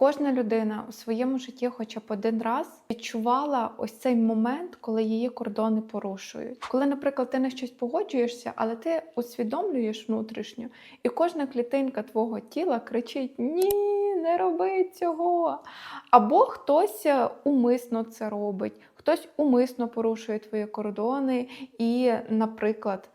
Кожна людина у своєму житті хоча б один раз відчувала ось цей момент, коли її кордони порушують. Коли, наприклад, ти на щось погоджуєшся, але ти усвідомлюєш внутрішньо, і кожна клітинка твого тіла кричить: Ні, не роби цього. Або хтось е, умисно це робить, хтось умисно порушує твої кордони і, наприклад,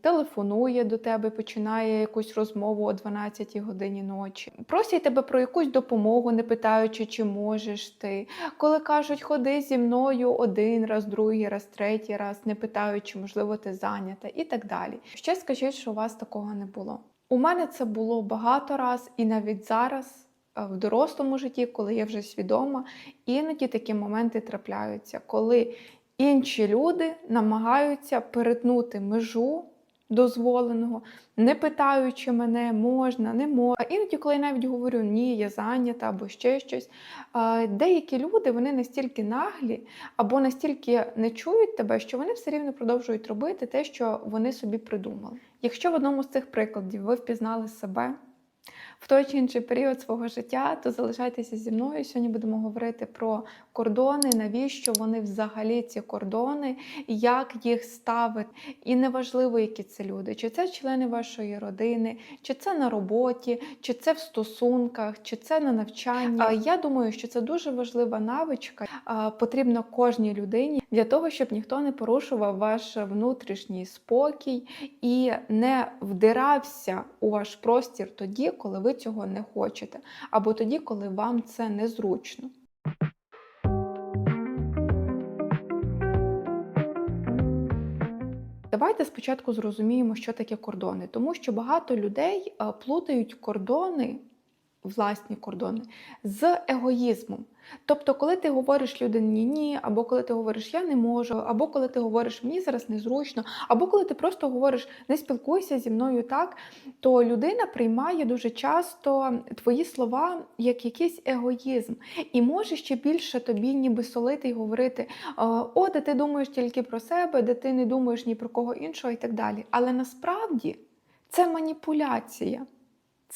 телефонує до тебе, починає якусь розмову о 12 годині ночі, просять тебе про якусь допомогу, не питаючи, чи можеш ти. Коли кажуть, ходи зі мною один раз, другий раз, третій раз, не питаючи, можливо, ти зайнята і так далі. Ще скажіть, що у вас такого не було. У мене це було багато раз, і навіть зараз. В дорослому житті, коли я вже свідома, іноді такі моменти трапляються, коли інші люди намагаються перетнути межу дозволеного, не питаючи мене, можна, не можна. Іноді, коли я навіть говорю ні, я зайнята або ще щось, деякі люди вони настільки наглі або настільки не чують тебе, що вони все рівно продовжують робити те, що вони собі придумали. Якщо в одному з цих прикладів ви впізнали себе, в той чи інший період свого життя, то залишайтеся зі мною. Сьогодні будемо говорити про кордони, навіщо вони взагалі ці кордони, як їх ставити. І неважливо, які це люди, чи це члени вашої родини, чи це на роботі, чи це в стосунках, чи це на навчанні. Я думаю, що це дуже важлива навичка, потрібна кожній людині для того, щоб ніхто не порушував ваш внутрішній спокій і не вдирався у ваш простір тоді, коли ви цього не хочете, або тоді, коли вам це незручно. Давайте спочатку зрозуміємо, що таке кордони, тому що багато людей е, плутають кордони, власні кордони, з егоїзмом. Тобто, коли ти говориш людині ні, або коли ти говориш я не можу, або коли ти говориш мені зараз незручно, або коли ти просто говориш не спілкуйся зі мною так, то людина приймає дуже часто твої слова як якийсь егоїзм, і може ще більше тобі ніби солити і говорити: о, де ти думаєш тільки про себе, де ти не думаєш ні про кого іншого і так далі. Але насправді це маніпуляція.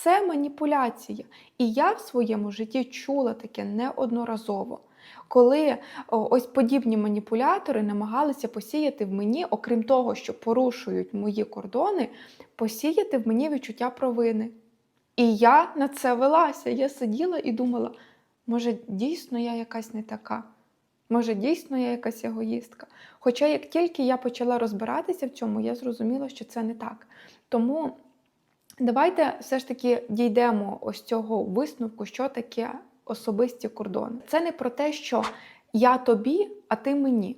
Це маніпуляція. І я в своєму житті чула таке неодноразово, коли ось подібні маніпулятори намагалися посіяти в мені, окрім того, що порушують мої кордони, посіяти в мені відчуття провини. І я на це велася. Я сиділа і думала, може, дійсно я якась не така. Може, дійсно я якась егоїстка. Хоча як тільки я почала розбиратися в цьому, я зрозуміла, що це не так. Тому Давайте все ж таки дійдемо ось цього висновку, що таке особисті кордони. Це не про те, що я тобі, а ти мені.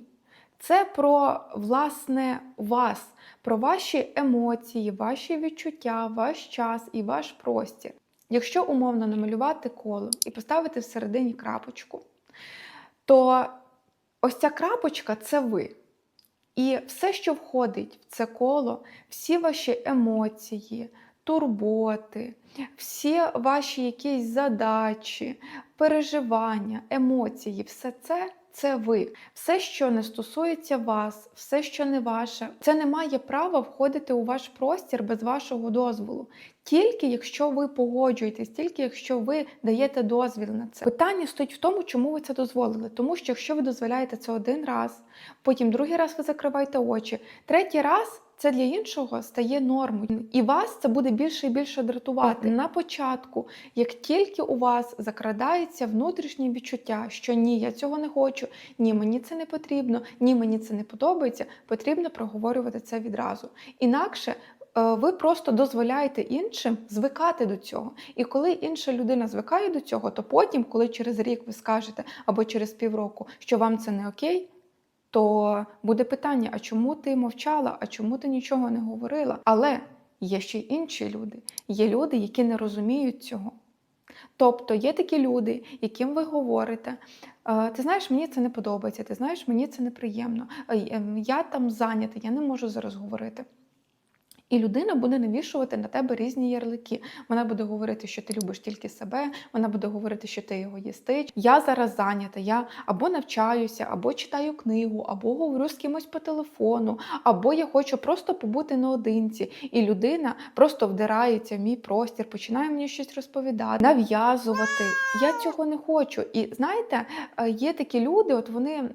Це про власне вас, про ваші емоції, ваші відчуття, ваш час і ваш простір. Якщо умовно намалювати коло і поставити всередині крапочку, то ось ця крапочка це ви. І все, що входить в це коло, всі ваші емоції, турботи, всі ваші якісь задачі, переживання, емоції, все це. Це ви. Все, що не стосується вас, все, що не ваше, це не має права входити у ваш простір без вашого дозволу. Тільки якщо ви погоджуєтесь, тільки якщо ви даєте дозвіл на це. Питання стоїть в тому, чому ви це дозволили. Тому що якщо ви дозволяєте це один раз, потім другий раз ви закриваєте очі, третій раз це для іншого стає нормою. І вас це буде більше і більше дратувати. На початку, як тільки у вас закрадається внутрішнє відчуття, що ні, я цього не хочу, ні, мені це не потрібно, ні, мені це не подобається, потрібно проговорювати це відразу. Інакше. е, Ви просто дозволяєте іншим звикати до цього. І коли інша людина звикає до цього, то потім, коли через рік ви скажете або через півроку, що вам це не окей, то буде питання: а чому ти мовчала, а чому ти нічого не говорила? Але є ще й інші люди. Є люди, які не розуміють цього. Тобто є такі люди, яким ви говорите, «Е, ти знаєш, мені це не подобається, ти знаєш, мені це неприємно, е, ем, я там зайнята, я не можу зараз говорити. І людина буде навішувати на тебе різні ярлики. Вона буде говорити, що ти любиш тільки себе, вона буде говорити, що ти егоїстич. Я зараз зайнята, я або навчаюся, або читаю книгу, або говорю з кимось по телефону, або я хочу просто побути наодинці. І людина просто вдирається в мій простір, починає мені щось розповідати, нав'язувати. Я цього не хочу. І знаєте, е, є такі люди, от вони.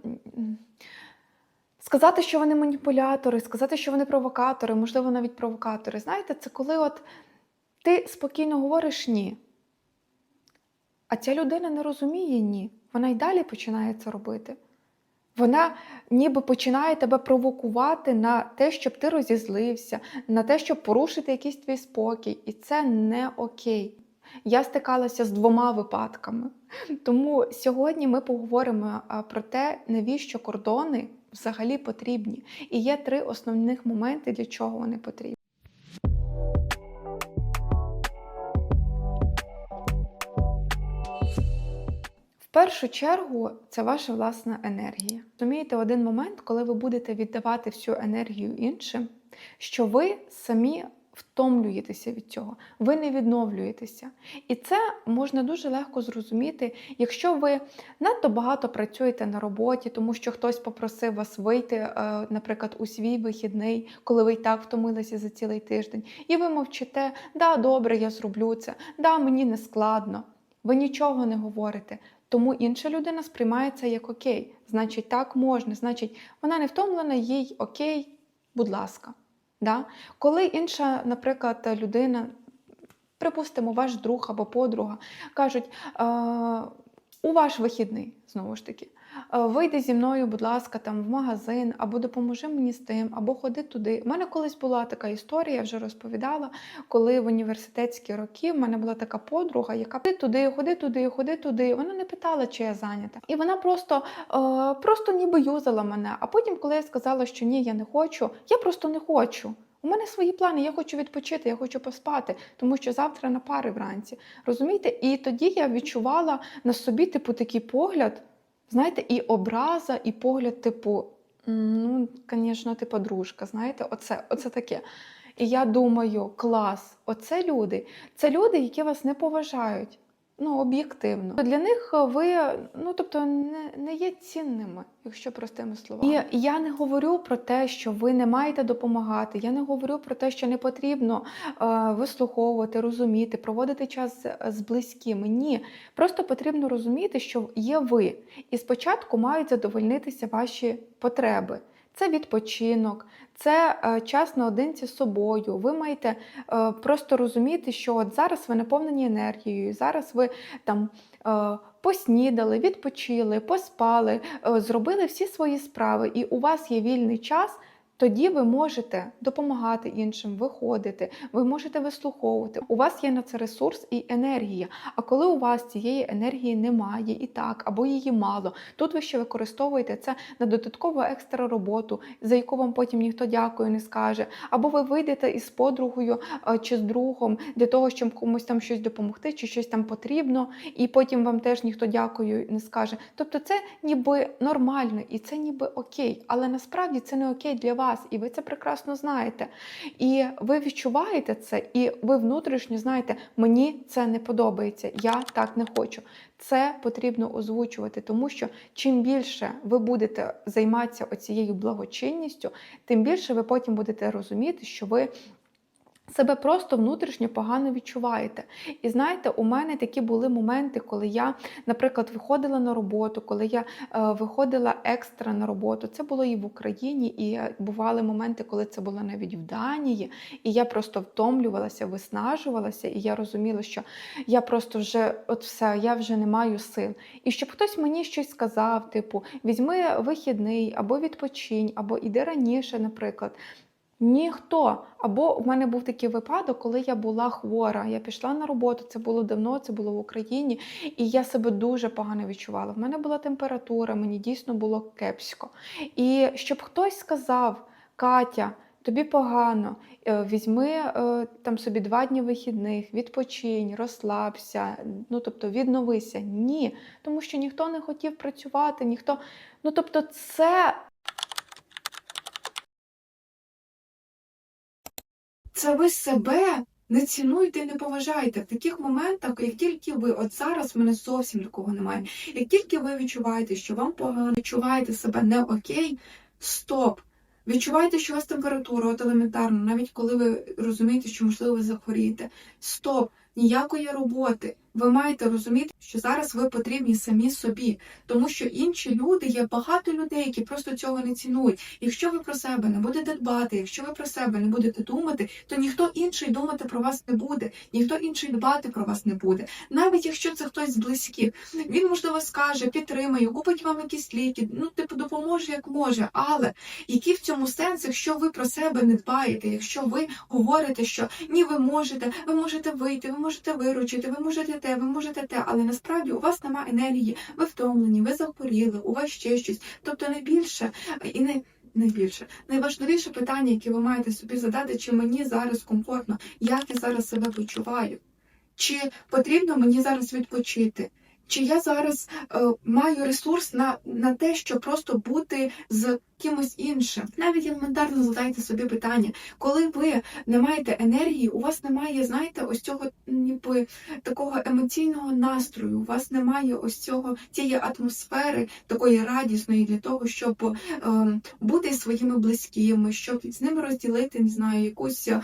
Сказати, що вони маніпулятори, сказати, що вони провокатори, можливо, навіть провокатори. Знаєте, це коли от ти спокійно говориш ні. А ця людина не розуміє ні. Вона й далі починає це робити. Вона ніби починає тебе провокувати на те, щоб ти розізлився, на те, щоб порушити якийсь твій спокій. І це не окей. Я стикалася з двома випадками. Тому сьогодні ми поговоримо про те, навіщо кордони взагалі потрібні. І є три основних моменти, для чого вони потрібні. В першу чергу це ваша власна енергія. Розумієте, один момент, коли ви будете віддавати всю енергію іншим, що ви самі втомлюєтеся від цього, ви не відновлюєтеся. І це можна дуже легко зрозуміти, якщо ви надто багато працюєте на роботі, тому що хтось попросив вас вийти, е, наприклад, у свій вихідний, коли ви і так втомилися за цілий тиждень, і ви мовчите, да, добре, я зроблю це, да, мені не складно. Ви нічого не говорите. Тому інша людина сприймає це як окей. Значить, так можна, значить, вона не втомлена, їй окей, будь ласка. Да? Коли інша, наприклад, людина, припустимо, ваш друг або подруга, кажуть, е, у ваш вихідний, знову ж таки, вийди зі мною, будь ласка, там в магазин, або допоможи мені з тим, або ходи туди. У мене колись була така історія, я вже розповідала, коли в університетські роки в мене була така подруга, яка ходи туди, ходи туди, ходи туди. Вона не питала, чи я зайнята. І вона просто, е, просто ніби юзала мене. А потім, коли я сказала, що ні, я не хочу, я просто не хочу. У мене свої плани, я хочу відпочити, я хочу поспати, тому що завтра на пари вранці. Розумієте? І тоді я відчувала на собі, типу, такий погляд, знаєте, і образа, і погляд, типу, ну, звісно, ти подружка, знаєте, оце, оце таке. І я думаю, клас, оце люди. Це люди, які вас не поважають. Ну, об'єктивно. Для них ви, ну тобто, не, не є цінними, якщо простими словами. І я не говорю про те, що ви не маєте допомагати. Я не говорю про те, що не потрібно е, вислуховувати, розуміти, проводити час з- близькими. Ні, просто потрібно розуміти, що є ви, і спочатку мають задовольнитися ваші потреби. Це відпочинок, це е, час наодинці з собою. Ви маєте е, просто розуміти, що от зараз ви наповнені енергією, зараз ви там е, поснідали, відпочили, поспали, зробили всі свої справи, і у вас є вільний час. Тоді ви можете допомагати іншим, виходити, ви можете вислуховувати. У вас є на це ресурс і енергія. А коли у вас цієї енергії немає і так, або її мало, тут ви ще використовуєте це на додаткову екстра роботу, за яку вам потім ніхто дякую не скаже. Або ви вийдете із подругою чи з другом для того, щоб комусь там щось допомогти, чи щось там потрібно, і потім вам теж ніхто дякую не скаже. Тобто це ніби нормально і це ніби окей, але насправді це не окей для вас, і ви це прекрасно знаєте. І ви відчуваєте це, і ви внутрішньо знаєте, мені це не подобається, я так не хочу. Це потрібно озвучувати, тому що чим більше ви будете займатися оцією благочинністю, тим більше ви потім будете розуміти, що ви себе просто внутрішньо погано відчуваєте. І знаєте, у мене такі були моменти, коли я, наприклад, виходила на роботу, коли я е, виходила екстра на роботу. Це було і в Україні, і е, бували моменти, коли це було навіть в Данії. І я просто втомлювалася, виснажувалася, і я розуміла, що я просто вже от все, я вже не маю сил. І щоб хтось мені щось сказав, типу, візьми вихідний, або відпочинь, або іди раніше, наприклад. Ніхто. Або в мене був такий випадок, коли я була хвора. Я пішла на роботу, це було давно, це було в Україні, і я себе дуже погано відчувала. В мене була температура, мені дійсно було кепсько. І щоб хтось сказав, Катя, тобі погано, е, візьми е, там собі два дні вихідних, відпочинь, розслабся, ну тобто відновися. Ні, тому що ніхто не хотів працювати, ніхто. Ну тобто, це це ви себе не цінуєте і не поважаєте. В таких моментах, як тільки ви, от зараз в мене зовсім такого немає, як тільки ви відчуваєте, що вам погано, відчуваєте себе не окей, стоп. Відчуваєте, що у вас температура, от елементарно, навіть коли ви розумієте, що можливо ви захворієте. Стоп, ніякої роботи. Ви маєте розуміти, що зараз ви потрібні самі собі, тому що інші люди є багато людей, які просто цього не цінують. Якщо ви про себе не будете дбати, якщо ви про себе не будете думати, то ніхто інший думати про вас не буде, ніхто інший дбати про вас не буде. Навіть якщо це хтось з близьких, він можливо скаже, підтримає, купить вам якісь ліки, ну типу допоможе як може. Але який в цьому сенс, якщо ви про себе не дбаєте, якщо ви говорите, що ні, ви можете, ви можете вийти, ви можете виручити, ви можете те, ви можете те, але насправді у вас немає енергії, ви втомлені, ви захворіли, у вас ще щось. Тобто найбільше і не. Найбільше найважливіше питання, яке ви маєте собі задати, чи мені зараз комфортно, як я зараз себе почуваю, чи потрібно мені зараз відпочити, чи я зараз е, маю ресурс на, на те, щоб просто бути з кимось іншим. Навіть елементарно задайте собі питання, коли ви не маєте енергії, у вас немає, знаєте, ось цього ніби такого емоційного настрою, у вас немає ось цього цієї атмосфери такої радісної для того, щоб е, бути своїми близькими, щоб з ними розділити, не знаю, якусь е,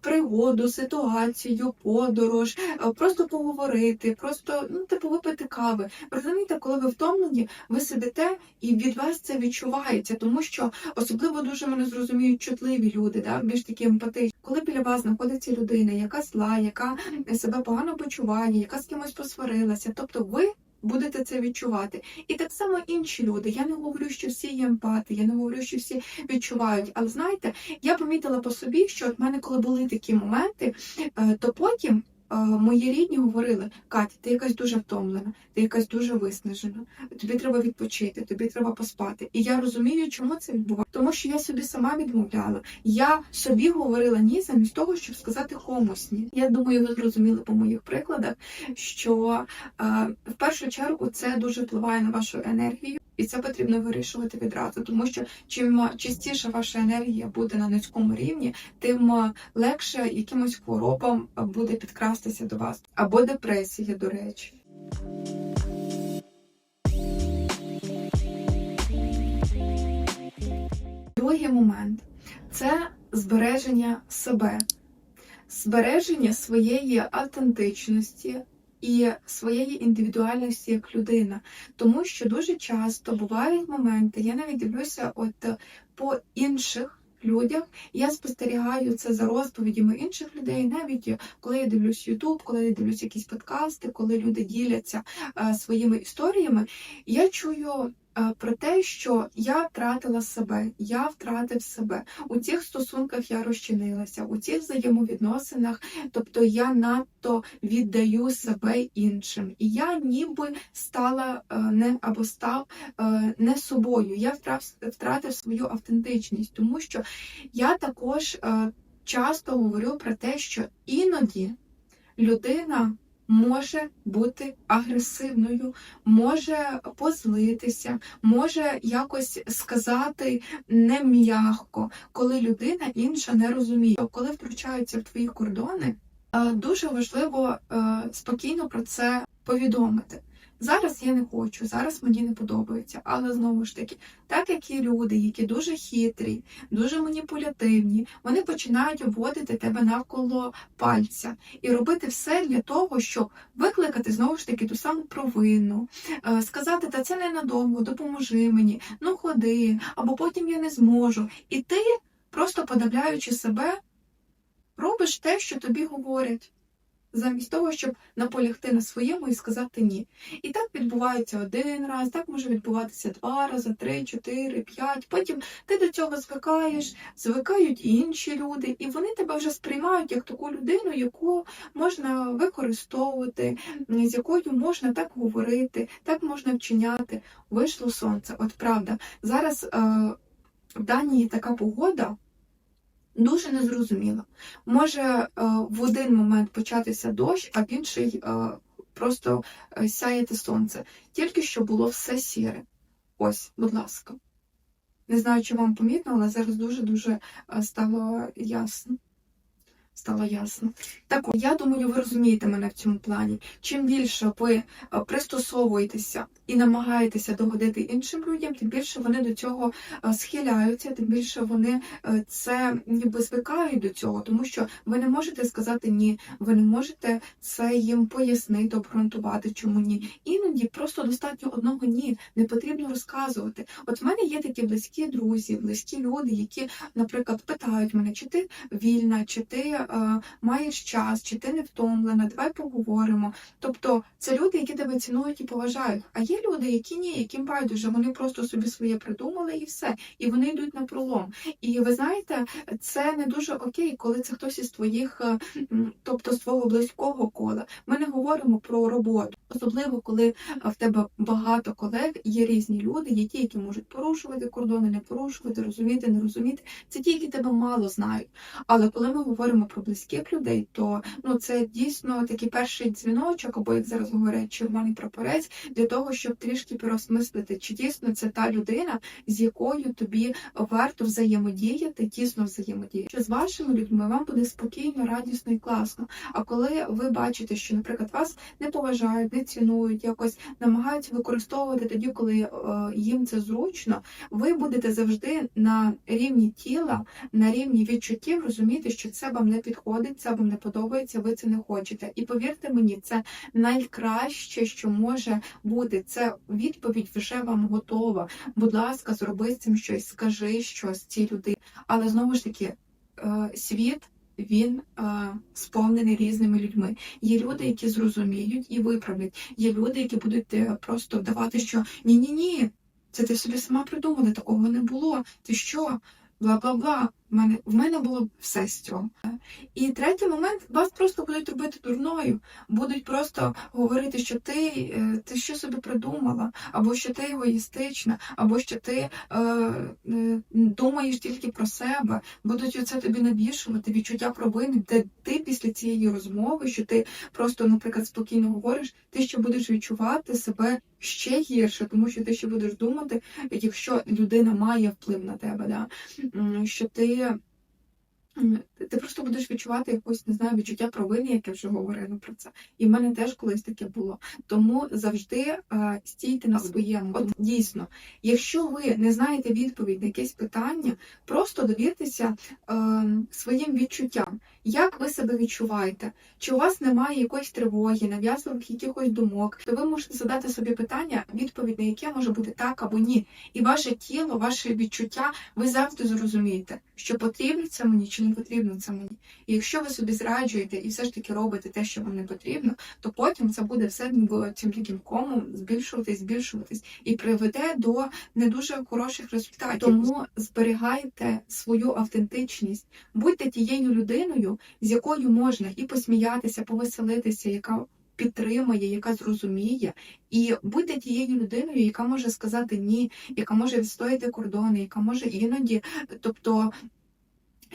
пригоду, ситуацію, подорож, е, просто поговорити, просто ну, типу випити кави. Розумієте, коли ви втомлені, ви сидите і від вас це відчувається, тому що особливо дуже мене зрозуміють чутливі люди, да, більш такі емпатичні. Коли біля вас знаходиться людина, яка зла, яка себе погано почуває, яка з кимось посварилася, тобто ви. Будете це відчувати. І так само інші люди. Я не говорю, що всі є емпати, я не говорю, що всі відчувають. Але знаєте, я помітила по собі, що в мене, коли були такі моменти, е, то потім мої рідні говорили: Катя, ти якась дуже втомлена, ти якась дуже виснажена, тобі треба відпочити, тобі треба поспати. І я розумію, чому це відбувається. Тому що я собі сама відмовляла. Я собі говорила ні замість того, щоб сказати комусь ні. Я думаю, ви зрозуміли по моїх прикладах, що е, в першу чергу це дуже впливає на вашу енергію. І це потрібно вирішувати відразу, тому що чим частіше ваша енергія буде на низькому рівні, тим легше якимось хворобам буде підкрастися до вас або депресія, до речі. Другий момент це збереження себе, збереження своєї автентичності і своєї індивідуальності як людина. Тому що дуже часто бувають моменти, я навіть дивлюся от по інших. Людях я спостерігаю це за розповідями інших людей, навіть коли я дивлюсь Ютуб, коли я дивлюсь якісь подкасти, коли люди діляться е, своїми історіями, я чую е, про те, що я втратила себе, я втратив себе. У цих стосунках я розчинилася, у цих взаємовідносинах, тобто я надто віддаю себе іншим. І я ніби стала е, не або став е, не собою. Я втратив свою автентичність, тому що я також е, часто говорю про те, що іноді людина. Може бути агресивною, може позлитися, може якось сказати не м'яко, коли людина інша не розуміє. Коли втручаються в твої кордони, е, дуже важливо е, спокійно про це повідомити. Зараз я не хочу, зараз мені не подобається, але знову ж таки, так як є люди, які дуже хитрі, дуже маніпулятивні, вони починають обводити тебе навколо пальця і робити все для того, щоб викликати знову ж таки ту саму провину, е, сказати, та це ненадовго, допоможи мені, ну ходи, або потім я не зможу. І ти, просто подавляючи себе, робиш те, що тобі говорять. Замість того, щоб наполягти на своєму і сказати ні. І так відбувається один раз, так може відбуватися два рази, три, чотири, п'ять. Потім ти до цього звикаєш, звикають інші люди, і вони тебе вже сприймають як таку людину, яку можна використовувати, з якою можна так говорити, так можна вчиняти. Вийшло сонце. От правда, зараз е, в Данії така погода. Дуже незрозуміло. Може е, в один момент початися дощ, а в інший е, просто е, сяяти сонце. Тільки що було все сіре. Ось, будь ласка. Не знаю, чи вам помітно, але зараз дуже-дуже стало ясно. Стало ясно. Так, я думаю, ви розумієте мене в цьому плані. Чим більше ви е, пристосовуєтеся і намагаєтеся догодити іншим людям, тим більше вони до цього е, схиляються, тим більше вони е, це ніби звикають до цього, тому що ви не можете сказати ні, ви не можете це їм пояснити, обґрунтувати, чому ні. Іноді просто достатньо одного ні, не потрібно розказувати. От в мене є такі близькі друзі, близькі люди, які, наприклад, питають мене, чи ти вільна, чи ти маєш час, чи ти не втомлена, давай поговоримо. Тобто це люди, які тебе цінують і поважають. А є люди, які ні, яким байдуже, вони просто собі своє придумали і все, і вони йдуть на пролом. І ви знаєте, це не дуже окей, коли це хтось із твоїх, е, тобто з твого близького кола. Ми не говоримо про роботу, особливо коли е, в тебе багато колег, є різні люди, є ті, які можуть порушувати кордони, не порушувати, розуміти, не розуміти. Це ті, які тебе мало знають. Але коли ми говоримо про близьких людей, то ну це дійсно такий перший дзвіночок, або як зараз говорять, червоний прапорець, для того, щоб трішки переосмислити, чи дійсно це та людина, з якою тобі варто взаємодіяти, тісно взаємодіяти. Що з вашими людьми вам буде спокійно, радісно і класно. А коли ви бачите, що, наприклад, вас не поважають, не цінують, якось намагаються використовувати тоді, коли е, їм це зручно, ви будете завжди на рівні тіла, на рівні відчуттів розуміти, що це вам не підходить, це вам не подобається, ви це не хочете. І повірте мені, це найкраще, що може бути. Це відповідь вже вам готова. Будь ласка, зроби з цим щось, скажи щось цій людині. Але знову ж таки, е, світ. Він е, сповнений різними людьми. Є люди, які зрозуміють і виправлять. Є люди, які будуть е, просто давати, що ні, ні, ні, це ти собі сама придумала, такого не було. Ти що? Бла бла бла. В мене в мене було все з цього. І третій момент вас просто будуть робити дурною, будуть просто говорити, що ти, е, ти що собі придумала, або що ти егоїстична, або що ти е, е, думаєш тільки про себе, будуть оце тобі навішувати відчуття провини, де ти після цієї розмови, що ти просто, наприклад, спокійно говориш, ти ще будеш відчувати себе ще гірше, тому що ти ще будеш думати, якщо людина має вплив на тебе, да, що ти. М, Ти просто будеш відчувати якось, не знаю, відчуття провини, як я вже говорила про це. І в мене теж колись таке було. Тому завжди е, стійте на своєму. От дійсно, якщо ви не знаєте відповідь на якесь питання, просто довіртеся своїм відчуттям. Як ви себе відчуваєте? Чи у вас немає якоїсь тривоги, нав'язливих якихось думок, то ви можете задати собі питання, відповідь на яке може бути так або ні. І ваше тіло, ваше відчуття, ви завжди зрозумієте, що потрібно це мені чи не потрібно це мені. І якщо ви собі зраджуєте і все ж таки робите те, що вам не потрібно, то потім це буде все цим таким комом збільшуватись, збільшуватись і приведе до не дуже хороших результатів. Тому зберігайте свою автентичність, будьте тією людиною, з якою можна і посміятися, повеселитися, яка підтримає, яка зрозуміє, і будьте тією людиною, яка може сказати ні, яка може відстояти кордони, яка може іноді, тобто.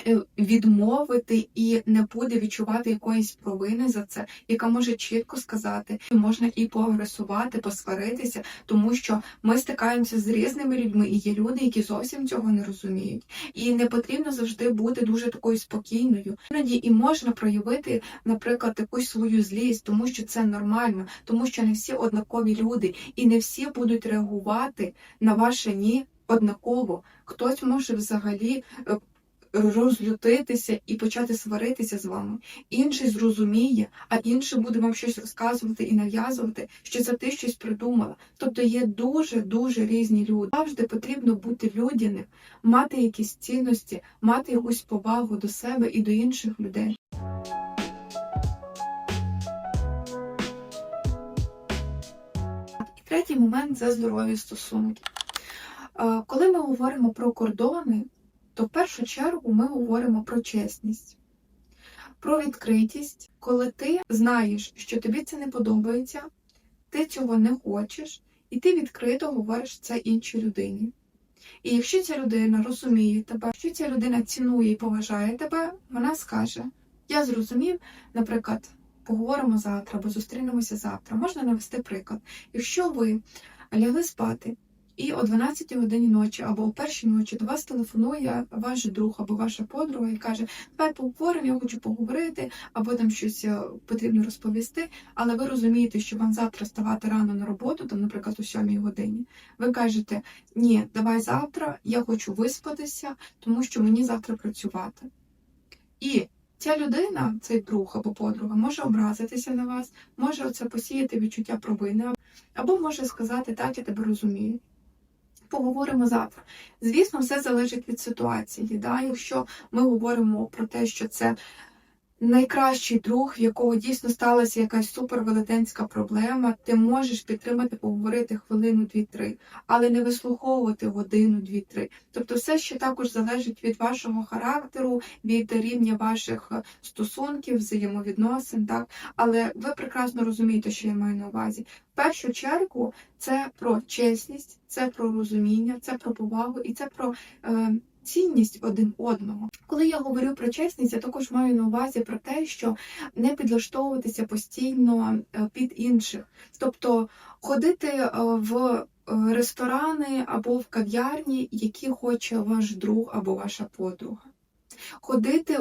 Е, Відмовити і не буде відчувати якоїсь провини за це, яка може чітко сказати, і можна і поагресувати, посваритися, тому що ми стикаємося з різними людьми, і є люди, які зовсім цього не розуміють. І не потрібно завжди бути дуже такою спокійною. Іноді і можна проявити, наприклад, якусь свою злість, тому що це нормально, тому що не всі однакові люди, і не всі будуть реагувати на ваше ні однаково. Хтось може взагалі. Розлютитися і почати сваритися з вами. Інший зрозуміє, а інший буде вам щось розказувати і нав'язувати, що це ти щось придумала. Тобто є дуже дуже різні люди. Завжди потрібно бути людяним, мати якісь цінності, мати якусь повагу до себе і до інших людей. Третій момент це здорові стосунки. Коли ми говоримо про кордони, то в першу чергу ми говоримо про чесність, про відкритість, коли ти знаєш, що тобі це не подобається, ти цього не хочеш, і ти відкрито говориш це іншій людині. І якщо ця людина розуміє тебе, якщо ця людина цінує і поважає тебе, вона скаже: Я зрозумів, наприклад, поговоримо завтра або зустрінемося завтра. Можна навести приклад. Якщо ви лягли спати і о 12 годині ночі або о першій ночі до вас телефонує ваш друг або ваша подруга і каже: Давай поговоримо, я хочу поговорити, або там щось е, потрібно розповісти. Але ви розумієте, що вам завтра ставати рано на роботу, там, наприклад, о 7 годині. Ви кажете, ні, давай завтра, я хочу виспатися, тому що мені завтра працювати. І ця людина, цей друг або подруга, може образитися на вас, може оце посіяти відчуття провини, або може сказати, так, я тебе розумію. Поговоримо завтра. Звісно, все залежить від ситуації. Да? Якщо ми говоримо про те, що це найкращий друг, в якого дійсно сталася якась супервелетенська проблема, ти можеш підтримати, поговорити хвилину, дві-три, але не вислуховувати годину, дві-три. Тобто, все ще також залежить від вашого характеру, від рівня ваших е, стосунків, взаємовідносин, так але ви прекрасно розумієте, що я маю на увазі. В першу чергу це про чесність, це про розуміння, це про повагу і це про. Е, Цінність один одного. Коли я говорю про чесність, я також маю на увазі про те, що не підлаштовуватися постійно е, під інших, тобто ходити е, в е, ресторани або в кав'ярні, які хоче ваш друг або ваша подруга. Ходити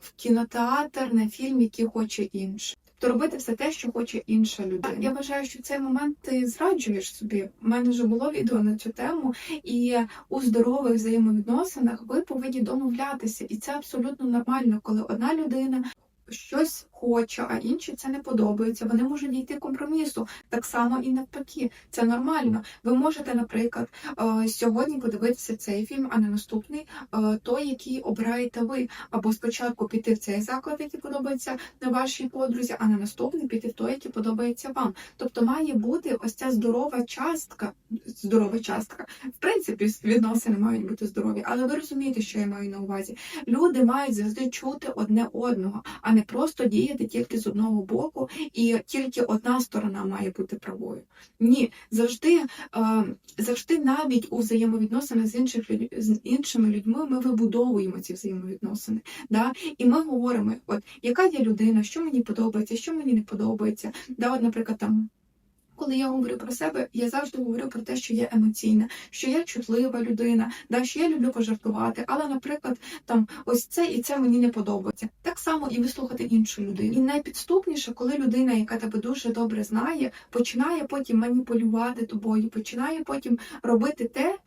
в кінотеатр на фільм, який хоче інший. Тобто робити все те, що хоче інша людина. Я вважаю, що в цей момент ти зраджуєш собі. У мене вже було відео на цю тему, і у здорових взаємовідносинах ви повинні домовлятися, і це абсолютно нормально, коли одна людина. Щось хоче, а інші це не подобається. Вони можуть дійти компромісу так само і навпаки. Це нормально. Ви можете, наприклад, е, сьогодні подивитися цей фільм, а не наступний е, той, який обираєте ви, або спочатку піти в цей заклад, який подобається на вашій подрузі, а на наступний піти в той, який подобається вам. Тобто має бути ось ця здорова частка. Здорова частка. В принципі, відносини мають бути здорові, але ви розумієте, що я маю на увазі. Люди мають завжди чути одне одного, а не просто діяти тільки з одного боку, і тільки одна сторона має бути правою. Ні, завжди, е, завжди навіть у взаємовідносинах з інших з іншими людьми ми вибудовуємо ці взаємовідносини. Да? І ми говоримо, от яка є людина, що мені подобається, що мені не подобається. Да, от, Наприклад, там. Коли я говорю про себе, я завжди говорю про те, що я емоційна, що я чутлива людина, да, що я люблю пожартувати. Але, наприклад, там ось це і це мені не подобається. Так само і вислухати іншу людину. І найпідступніше, коли людина, яка тебе дуже добре знає, починає потім маніпулювати тобою, починає потім робити те,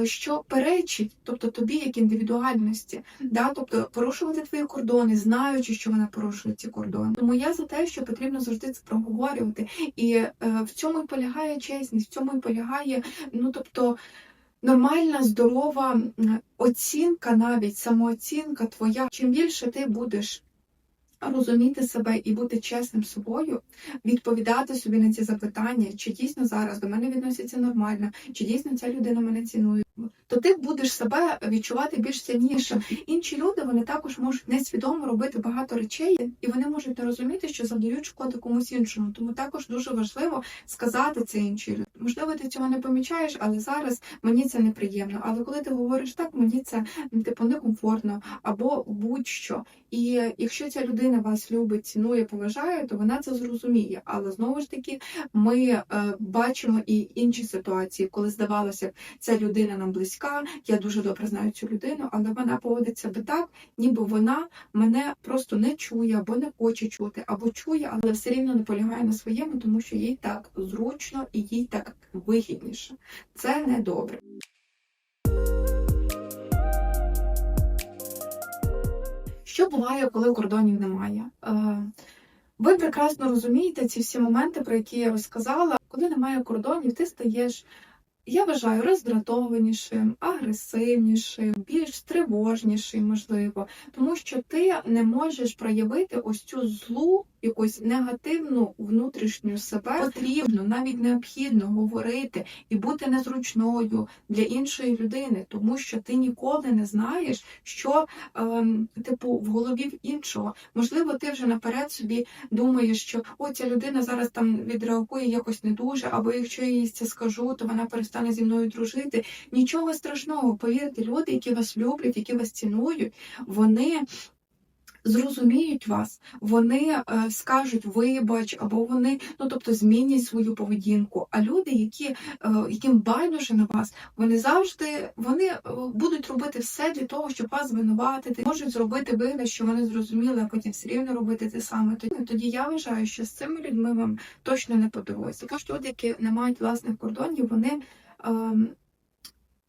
е, що перечить, тобто тобі як індивідуальності, да, тобто порушувати твої кордони, знаючи, що вона порушує ці кордони. Тому я за те, що потрібно завжди це проговорювати і е, в цьому і полягає чесність, в цьому і полягає, ну тобто. Нормальна, здорова оцінка, навіть самооцінка твоя. Чим більше ти будеш розуміти себе і бути чесним собою, відповідати собі на ці запитання, чи дійсно зараз до мене відносяться нормально, чи дійсно ця людина мене цінує, то ти будеш себе відчувати більш сильніше. Інші люди вони також можуть несвідомо робити багато речей, і вони можуть не розуміти, що завдають шкоди комусь іншому. Тому також дуже важливо сказати це іншій людині. Можливо, ти цього не помічаєш, але зараз мені це неприємно. Але коли ти говориш так, мені це типу некомфортно або будь-що. І якщо ця людина вас любить, цінує, поважає, то вона це зрозуміє. Але знову ж таки, ми е, бачимо і інші ситуації, коли здавалося, ця людина нам близька, я дуже добре знаю цю людину, але вона поводить себе так, ніби вона мене просто не чує або не хоче чути, або чує, але все рівно не полягає на своєму, тому що їй так зручно і їй так вигідніше. Це не добре. Що буває, коли кордонів немає? Е, ви прекрасно розумієте ці всі моменти, про які я розказала. Коли немає кордонів, ти стаєш, я вважаю, роздратованішим, агресивнішим, більш тривожнішим, можливо, тому що ти не можеш проявити ось цю злу якусь негативну внутрішню себе потрібно, навіть необхідно говорити і бути незручною для іншої людини, тому що ти ніколи не знаєш, що ем, типу в голові в іншого. Можливо, ти вже наперед собі думаєш, що о, ця людина зараз там відреагує якось не дуже, або якщо я їй це скажу, то вона перестане зі мною дружити. Нічого страшного, повірте, люди, які вас люблять, які вас цінують, вони зрозуміють вас, вони е, скажуть вибач, або вони, ну тобто, змінять свою поведінку. А люди, які, е, яким байдуже на вас, вони завжди вони е, будуть робити все для того, щоб вас звинуватити, можуть зробити вигляд, що вони зрозуміли, а потім все рівно робити те саме. Тоді, тоді я вважаю, що з цими людьми вам точно не по дорозі. Також люди, які не мають власних кордонів, вони.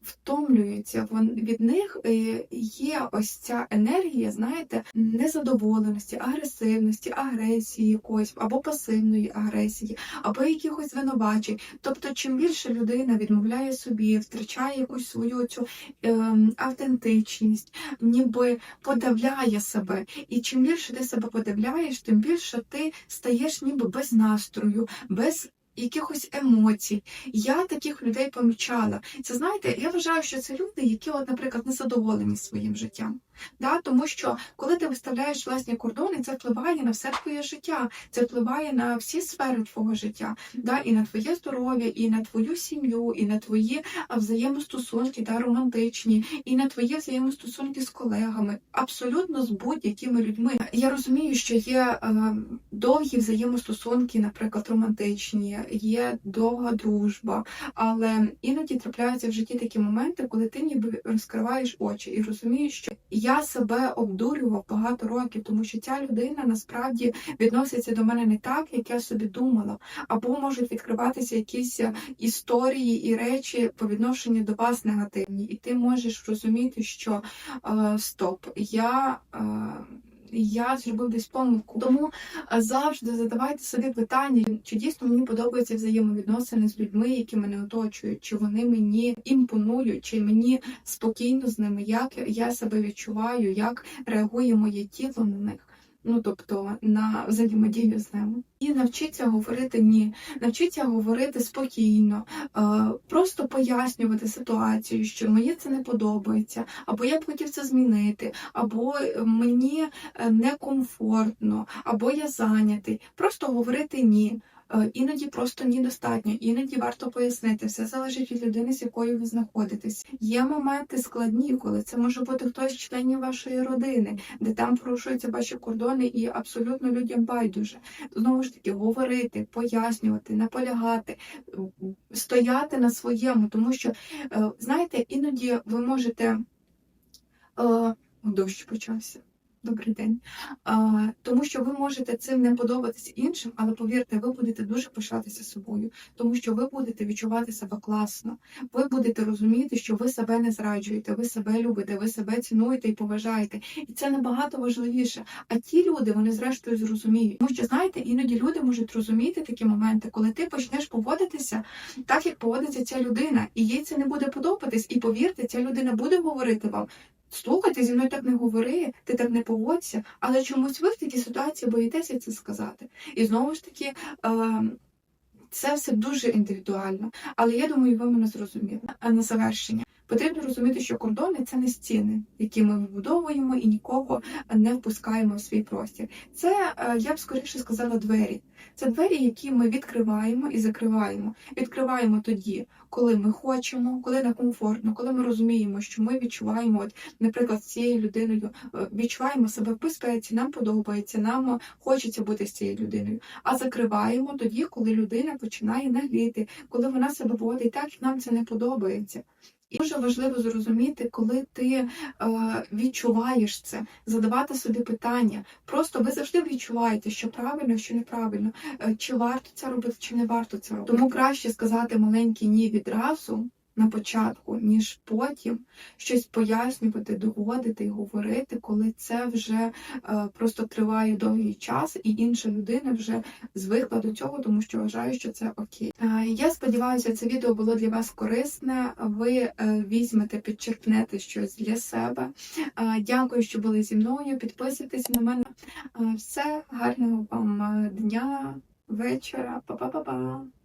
Втомлюються від них е, є ось ця енергія, знаєте, незадоволеності, агресивності, агресії якоїсь або пасивної агресії, або якихось звинувачень. Тобто, чим більше людина відмовляє собі, втрачає якусь свою цю ем, автентичність, ніби подавляє себе. І чим більше ти себе подавляєш, тим більше ти стаєш ніби без настрою, без якихось емоцій. Я таких людей помічала. Це знаєте, я вважаю, що це люди, які, от, наприклад, не задоволені своїм життям. Да? Тому що коли ти виставляєш власні кордони, це впливає на все твоє життя, це впливає на всі сфери твого життя, да? і на твоє здоров'я, і на твою сім'ю, і на твої взаємостосунки, да, романтичні, і на твої взаємостосунки з колегами, абсолютно з будь-якими людьми. Я розумію, що є е, довгі взаємостосунки, наприклад, романтичні, є довга дружба, але іноді трапляються в житті такі моменти, коли ти ніби розкриваєш очі і розумієш, що я себе обдурював багато років, тому що ця людина насправді відноситься до мене не так, як я собі думала, або можуть відкриватися якісь е, історії і речі по відношенню до вас негативні, і ти можеш розуміти, що е, стоп, я. Е, я зробив десь помилку. Тому завжди задавайте собі питання, чи дійсно мені подобаються взаємовідносини з людьми, які мене оточують, чи вони мені імпонують, чи мені спокійно з ними, як я себе відчуваю, як реагує моє тіло на них. Ну, тобто на взаємодію з ними. І навчиться говорити ні, навчиться говорити спокійно, е, просто пояснювати ситуацію, що мені це не подобається, або я б хотів це змінити, або мені е, некомфортно, або я зайнятий. Просто говорити ні. Е, Іноді просто ні достатньо, іноді варто пояснити. Все залежить від людини, з якою ви знаходитесь. Є моменти складні, коли це може бути хтось з членів вашої родини, де там порушуються ваші кордони, і абсолютно людям байдуже. Знову ж таки, говорити, пояснювати, наполягати, стояти на своєму, тому що е, знаєте, іноді ви можете е, дощ почався. Добрий день. А, тому що ви можете цим не подобатися іншим, але повірте, ви будете дуже пишатися собою, тому що ви будете відчувати себе класно. Ви будете розуміти, що ви себе не зраджуєте, ви себе любите, ви себе цінуєте і поважаєте. І це набагато важливіше. А ті люди вони зрештою зрозуміють. Тому що знаєте, іноді люди можуть розуміти такі моменти, коли ти почнеш поводитися так, як поводиться ця людина, і їй це не буде подобатись. І повірте, ця людина буде говорити вам. Слухайте, зі мною так не говори, ти так не поводься, але чомусь ви в такій ситуації боїтеся це сказати. І знову ж таки, е, це все дуже індивідуально. Але я думаю, ви мене зрозуміли. На завершення потрібно розуміти, що кордони це не стіни, які ми вибудовуємо і нікого не впускаємо в свій простір. Це е, я б скоріше сказала двері. Це двері, які ми відкриваємо і закриваємо. Відкриваємо тоді, коли ми хочемо, коли нам комфортно, коли ми розуміємо, що ми відчуваємо, от, наприклад, з цією людиною е, відчуваємо себе в безпеці, нам подобається, нам хочеться бути з цією людиною. А закриваємо тоді, коли людина починає нагліти, коли вона себе поводить так, як нам це не подобається. І дуже важливо зрозуміти, коли ти е, відчуваєш це, задавати собі питання. Просто ви завжди відчуваєте, що правильно, що неправильно, е, чи варто це робити, чи не варто це робити. Тому краще сказати маленький ні відразу на початку, ніж потім щось пояснювати, доводити і говорити, коли це вже е, просто триває довгий час, і інша людина вже звикла до цього, тому що вважає, що це окей. Е, я сподіваюся, це відео було для вас корисне. Ви е, візьмете, підчеркнете щось для себе. Дякую, що були зі мною. Підписуйтесь на мене. Все гарного вам дня, вечора. Па-па-па-па.